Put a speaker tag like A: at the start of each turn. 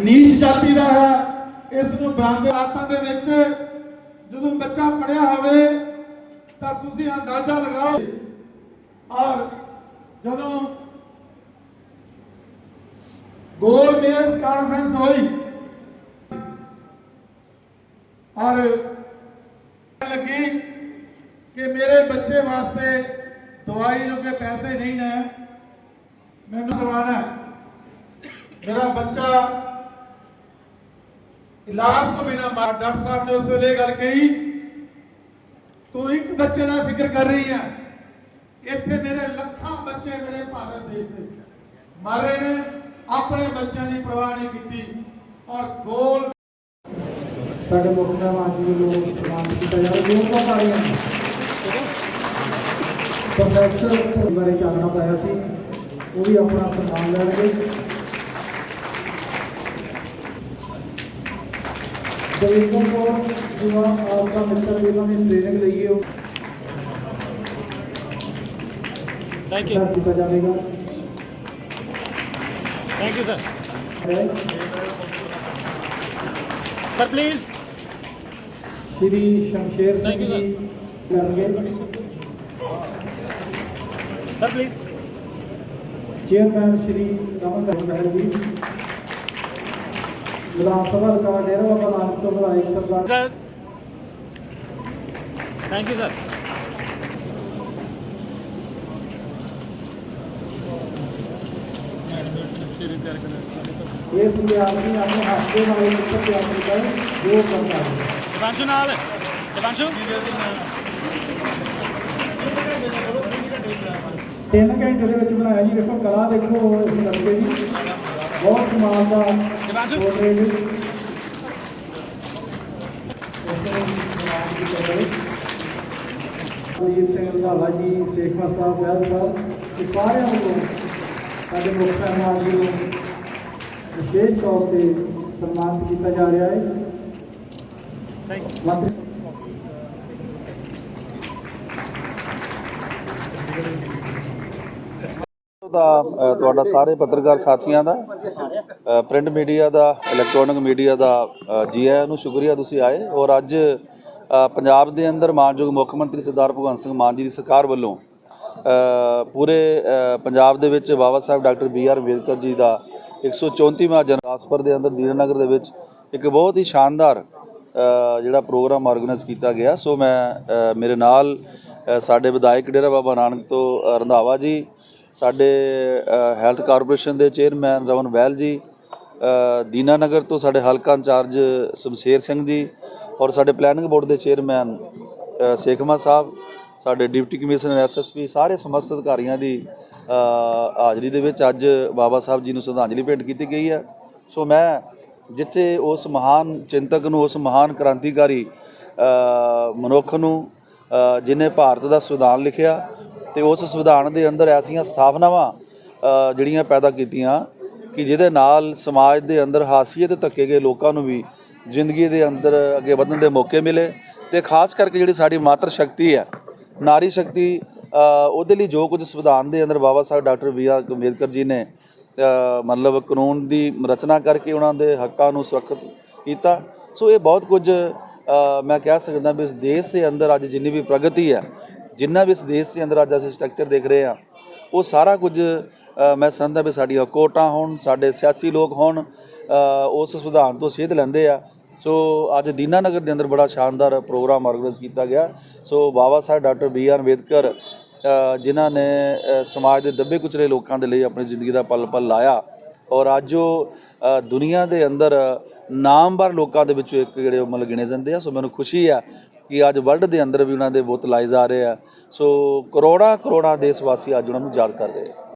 A: ਨੀਚ ਜਾਤੀ ਦਾ ਹੈ। ਇਸ ਨੂੰ ਬੰਦ ਆਤਾਂ ਦੇ ਵਿੱਚ ਜਦੋਂ ਬੱਚਾ ਪੜਿਆ ਹੋਵੇ, ਤਾਂ ਤੁਸੀਂ ਅੰਦਾਜ਼ਾ ਲਗਾਓ। ਔਰ ਜਦੋਂ ਗੋਲ ਮੇਜ਼ ਕਾਨਫਰੰਸ ਹੋਈ, ਔਰ ਲੱਗੀ ਕਿ ਮੇਰੇ ਬੱਚੇ ਵਾਸਤੇ ਦਵਾਈ ਨੂੰ ਪੈਸੇ ਨਹੀਂ ਨੇ, ਮੈਨੂੰ ਸਵਾਣਾ ਹੈ। ਮੇਰਾ ਬੱਚਾ ਇਲਾਜ ਤੋਂ ਬਿਨਾ ਮਾਰ ਡਾਕਟਰ ਸਾਹਿਬ ਨੇ ਉਸ ਵੇਲੇ ਗੱਲ ਕਹੀ, ਤੂੰ ਇੱਕ ਬੱਚੇ ਦਾ ਫਿਕਰ ਕਰ ਰਹੀ ਹੈ ਇੱਥੇ ਮੇਰੇ ਲੱਖਾਂ ਬੱਚੇ ਮੇਰੇ ਭਾਰਤ ਦੇਸ਼ ਦੇ ਮਰ ਨੇ, ਆਪਣੇ ਬੱਚਿਆਂ ਦੀ ਪਰਵਾਹ ਨਹੀਂ ਕੀਤੀ ਔਰ ਗੋਲ
B: ਸਾਡੇ ਮੁੱਖ ਮਹਿਮਾਨ ਜੀ ਵੱਲੋਂ ਸਨਮਾਨ ਕੀਤਾ ਜਾ ਜੋ ਕੋ ਪਾੜੀਆਂ ਪ੍ਰੋਫੈਸਰ ਬਾਰੇ ਚਾਨਣਾ ਪਾਇਆ ਸੀ। ਉਹ ਵੀ ਆਪਣਾ ਸਨਮਾਨ ਲੈਣਗੇ। गरीबों को आपका ट्रेनिंग दी
C: थैंक यू
B: सीखा जाएगा
C: thank you sir sir please
B: Shri
C: Shamsher Singh
B: ji करेंगे
C: sir please
B: chairman Shri Raman Bahl ji. Vidhan Sabha record Dera Baba Nanak ਤੋਂ ਵਿਧਾਇਕ ਸਰਦਾਰ
C: ਥੈਂਕ ਯੂ ਸਰ
B: ਇਸ ਵਿਦਿਆਰਥੀ ਆਪਣੇ ਹੱਥ ਦੇ ਨਾਲ ਇੱਕ ਤਿਆਰ ਕੀਤਾ ਜੋ ਕਰਦਾ ਹੈ। ਦਵਾਂਸ਼ੂ ਨਾਲ।
C: ਦਵਾਂਸ਼ੂ
B: तीन घंटे बनाया जी देखो कला देखो इस लड़के जी बहुत समानदार कुलदीप सिंह रंधावा जी शेखवा साहब बैल साहब सारे को साजे मुख मेहमान जी को विशेष तौर पर सम्मानित किया
C: जा रहा
B: है
D: ਦਾ ਤੁਹਾਡਾ ਸਾਰੇ ਪੱਤਰਕਾਰ ਸਾਥੀਆਂ ਦਾ ਪ੍ਰਿੰਟ ਮੀਡੀਆ ਦਾ, ਇਲੈਕਟ੍ਰੋਨਿਕ ਮੀਡੀਆ ਦਾ ਜੀ ਆਇਆਂ ਨੂੰ ਸ਼ੁਕਰੀਆ ਤੁਸੀਂ ਆਏ। ਔਰ ਅੱਜ ਪੰਜਾਬ ਦੇ ਅੰਦਰ ਮਾਨਯੋਗ ਮੁੱਖ ਮੰਤਰੀ ਸਰਦਾਰ ਭਗਵੰਤ ਸਿੰਘ ਮਾਨ ਜੀ ਦੀ ਸਰਕਾਰ ਵੱਲੋਂ ਪੂਰੇ ਪੰਜਾਬ ਦੇ ਵਿੱਚ Baba Sahib doctor B R Ambedkar ji ਦਾ 134ਵਾਂ ਜਨਮਦਿਵਸ ਦੇ ਅੰਦਰ ਦੀਨਨਗਰ ਦੇ ਵਿੱਚ ਇੱਕ ਬਹੁਤ ਹੀ ਸ਼ਾਨਦਾਰ ਜਿਹੜਾ ਪ੍ਰੋਗਰਾਮ ਆਰਗੇਨਾਈਜ਼ ਕੀਤਾ ਗਿਆ। ਸੋ ਮੈਂ ਮੇਰੇ ਨਾਲ ਸਾਡੇ ਵਿਧਾਇਕ ਡੇਰਾ ਬਾਬਾ ਨਾਨਕ ਤੋਂ ਰੰਧਾਵਾ ਜੀ ਸਾਡੇ ਹੈਲਥ ਕਾਰਪੋਰੇਸ਼ਨ ਦੇ ਚੇਅਰਮੈਨ ਰਮਨ ਵੈਲ ਜੀ ਅ, ਦੀਨਾਨਗਰ ਤੋਂ ਸਾਡੇ ਹਲਕਾ ਇੰਚਾਰਜ ਸ਼ਮਸ਼ੇਰ ਸਿੰਘ ਜੀ ਔਰ ਸਾਡੇ ਪਲੈਨਿੰਗ ਬੋਰਡ ਦੇ ਚੇਅਰਮੈਨ ਸੇਖਮਾ ਸਾਹਿਬ ਸਾਡੇ ਡਿਪਟੀ ਕਮਿਸ਼ਨਰ ਐਸਐਸਪੀ ਸਾਰੇ ਸਮਸਤ ਅਧਿਕਾਰੀਆਂ ਦੀ ਹਾਜ਼ਰੀ ਦੇ ਵਿੱਚ ਅੱਜ ਬਾਬਾ ਸਾਹਿਬ ਜੀ ਨੂੰ ਸ਼ਰਧਾਂਜਲੀ ਭੇਂਟ ਕੀਤੀ ਗਈ ਹੈ। ਸੋ ਮੈਂ ਜਿੱਥੇ ਉਸ ਮਹਾਨ ਚਿੰਤਕ ਨੂੰ ਉਸ ਮਹਾਨ ਕ੍ਰਾਂਤੀਕਾਰੀ ਮਨੁੱਖ ਨੂੰ ਅ, ਜਿਨੇ ਭਾਰਤ ਦਾ ਸੰਵਿਧਾਨ ਲਿਖਿਆ ਤੇ ਉਸ ਸੰਵਿਧਾਨ ਦੇ ਅੰਦਰ ਐਸੀਆਂ ਸਥਾਪਨਾਵਾਂ ਜਿਹੜੀਆਂ ਪੈਦਾ ਕੀਤੀਆਂ ਕਿ ਜਿਹਦੇ ਨਾਲ ਸਮਾਜ ਦੇ ਅੰਦਰ ਹਾਸੀਅਤ ਧੱਕੇ ਗਏ ਲੋਕਾਂ ਨੂੰ ਵੀ ਜ਼ਿੰਦਗੀ ਦੇ ਅੰਦਰ ਅੱਗੇ ਵਧਣ ਦੇ ਮੌਕੇ ਮਿਲੇ ਤੇ ਖਾਸ ਕਰਕੇ ਜਿਹੜੀ ਸਾਡੀ ਮਾਤਰ ਸ਼ਕਤੀ ਹੈ, ਨਾਰੀ ਸ਼ਕਤੀ ਉਹਦੇ ਲਈ ਜੋ ਕੁਝ ਸੰਵਿਧਾਨ ਦੇ ਅੰਦਰ Baba Sahib doctor B R Ambedkar ji ਨੇ ਮਤਲਬ ਕਾਨੂੰਨ ਦੀ ਰਚਨਾ ਕਰਕੇ ਉਹਨਾਂ ਦੇ ਹੱਕਾਂ ਨੂੰ ਸੁਰੱਖਿਅਤ ਕੀਤਾ। ਸੋ ਇਹ ਬਹੁਤ ਕੁਝ ਮੈਂ ਕਹਿ ਸਕਦਾ ਵੀ ਇਸ ਦੇਸ਼ ਦੇ ਅੰਦਰ ਅੱਜ ਜਿੰਨੀ ਵੀ ਪ੍ਰਗਤੀ ਹੈ ਜਿੰਨਾ ਵੀ ਇਸ ਦੇਸ਼ ਦੇ ਅੰਦਰ ਅੱਜ ਅਸੀਂ ਸਟਰਕਚਰ ਦੇਖ ਰਹੇ ਹਾਂ, ਉਹ ਸਾਰਾ ਕੁਝ ਮੈਂ ਸਮਝਦਾ ਵੀ ਸਾਡੀਆਂ ਕੋਟਾਂ ਹੋਣ, ਸਾਡੇ ਸਿਆਸੀ ਲੋਕ ਹੋਣ ਉਸ ਸੰਵਿਧਾਨ ਤੋਂ ਸੇਧ ਲੈਂਦੇ ਆ। ਸੋ ਅੱਜ ਦੀਨਾਨਗਰ ਦੇ ਅੰਦਰ ਬੜਾ ਸ਼ਾਨਦਾਰ ਪ੍ਰੋਗਰਾਮ ਆਰਗੇਨਾਈਜ਼ ਕੀਤਾ ਗਿਆ। So Baba Sahib doctor B R Ambedkar ਜਿਨ੍ਹਾਂ ਨੇ ਸਮਾਜ ਦੇ ਦੱਬੇ ਕੁਚਲੇ ਲੋਕਾਂ ਦੇ ਲਈ ਆਪਣੀ ਜ਼ਿੰਦਗੀ ਦਾ ਪਲ ਪਲ ਲਾਇਆ ਔਰ ਅੱਜ ਉਹ ਦੁਨੀਆ ਦੇ ਅੰਦਰ ਨਾਮਵਰ ਲੋਕਾਂ ਦੇ ਵਿੱਚੋਂ ਇੱਕ ਜਿਹੜੇ ਉਹ ਮਤਲਬ ਗਿਣੇ ਜਾਂਦੇ ਆ। ਸੋ ਮੈਨੂੰ ਖੁਸ਼ੀ ਆ ਕਿ ਅੱਜ ਵਰਲਡ ਦੇ ਅੰਦਰ ਵੀ ਉਹਨਾਂ ਦੇ ਬੁੱਤ ਲਾਏ ਜਾ ਰਹੇ ਆ। ਸੋ ਕਰੋੜਾਂ ਕਰੋੜਾਂ ਦੇਸ਼ ਵਾਸੀ ਅੱਜ ਉਹਨਾਂ ਨੂੰ ਯਾਦ ਕਰ ਰਹੇ ਆ।